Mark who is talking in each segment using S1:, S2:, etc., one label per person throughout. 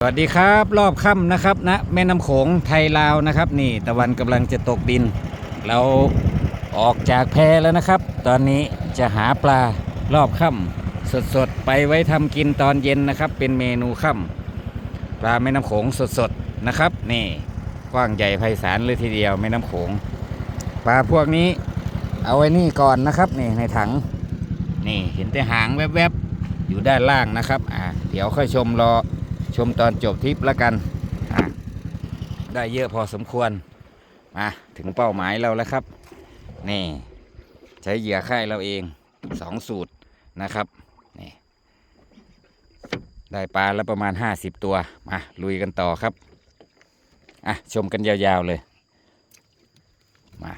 S1: สวัสดีครับรอบค่ำนะครับณแม่น้ำโขงไทยลาวนะครับ นี่ตะวันกำลังจะตกดิน เราออกจากแพแล้วนะครับ ตอนนี้จะหาปลารอบค่ำสดๆ ไปไว้ทำกินตอนเย็นนะครับ เป็นเมนูค่ำปลาแม่น้ำโขงสดๆนะครับ นี่กว้างใหญ่ไพศาลเลยทีเดียวแม่น้ำโขงปลาพวกนี้เอาไว้นี่ก่อนนะครับนี่ในถัง นี่เห็นแต่หางแวบๆอยู่ด้านล่างนะครับอ่าเดี๋ยวค่อยชมรอ ชมตอนจบทริปแล้วกัน ได้เยอะพอสมควร มาถึงเป้าหมายเราแล้วครับ นี่ ใช้เหยื่อค่ายเราเองสองสูตรนะครับนี่ได้ปลาแล้วประมาณ 50 ตัว มาลุยกันต่อครับ อะ ชมกันยาวๆเลย มา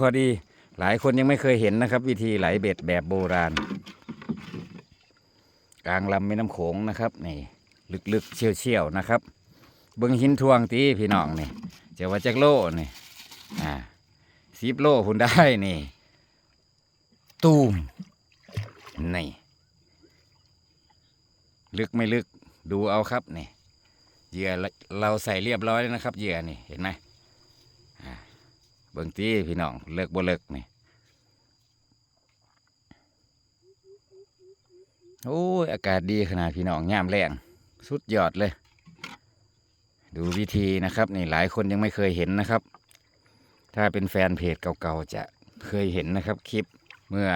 S1: พอดีหลายคนยังไม่เคยเห็นนะครับ วิธีไหลเบ็ดแบบโบราณ กลางลำแม่น้ำโขงนะครับนี่ลึกๆเชี่ยวๆนะครับ เบิ้งหินทวงตีพี่น้องนี่เจะว่าจักโลนี่อ่าสิบโลพุ่นได้นี่ตูมนี่ลึกไม่ลึกดูเอาครับนี่เหยื่อเราใส่เรียบร้อยแล้วนะครับเหยื่อนี่เห็นไหมอ่าเบิ้งตีพี่น้องเลิกบ่เลิกนี่ โอ้ย อากาศดีขนาดพี่น้องย่ามแรงสุดยอดเลย ดูวิธีนะครับนี่หลายคนยังไม่เคยเห็นนะครับ ถ้าเป็นแฟนเพจเก่าๆจะเคยเห็นนะครับคลิปเมื่อ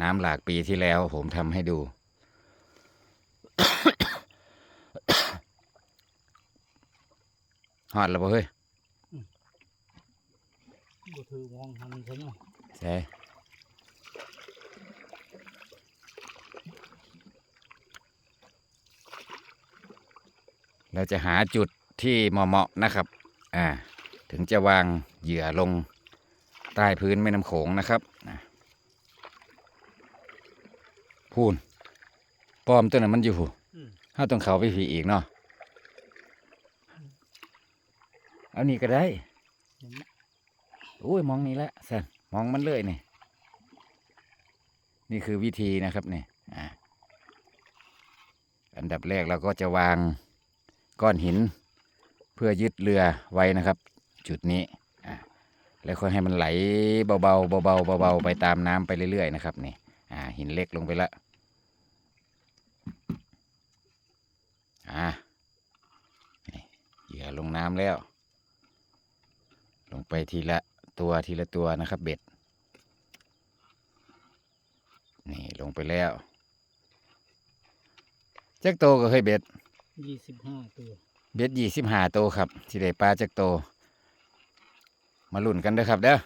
S1: น้ำหลากปีที่แล้วผมทำให้ดูฮอดแล้วบ่เฮ้ย
S2: บ่ถือมองหันใช่ไหม
S1: ใช่ เราจะหาจุดที่เหมาะๆนะครับ อ่า ถึงจะวางเหยื่อลงใต้พื้นแม่น้ำโขงนะครับอะพูนป้อมตัวนั้นมันอยู่ถ้าต้องเขาไปผีอีกเนาะเอานี่ก็ได้โอ้ยมองนี่แหละสันมองมันเลยนี่นี่คือวิธีนะครับนี่อ่าอันดับแรกเราก็จะวาง ก้อนหิน เพื่อยึดเรือไว้นะครับ จุดนี้แล้วค่อยให้มันไหลเบาๆเบาๆเบาๆไปตามน้ำไปเรื่อยๆนะครับนี่หินเล็กลงไปละอ่าเหยื่อลงน้ำแล้ว ลงไปทีละตัวทีละตัวนะครับเบ็ดนี่ลงไปแล้วจักโตก็เคยเบ็ด
S2: ยี่สิบห้าตัว
S1: เบ็ดยี่สิบห้าตัวครับที่ได้ปลาจากโต มาลุ่นกันเด้อครับเด้อ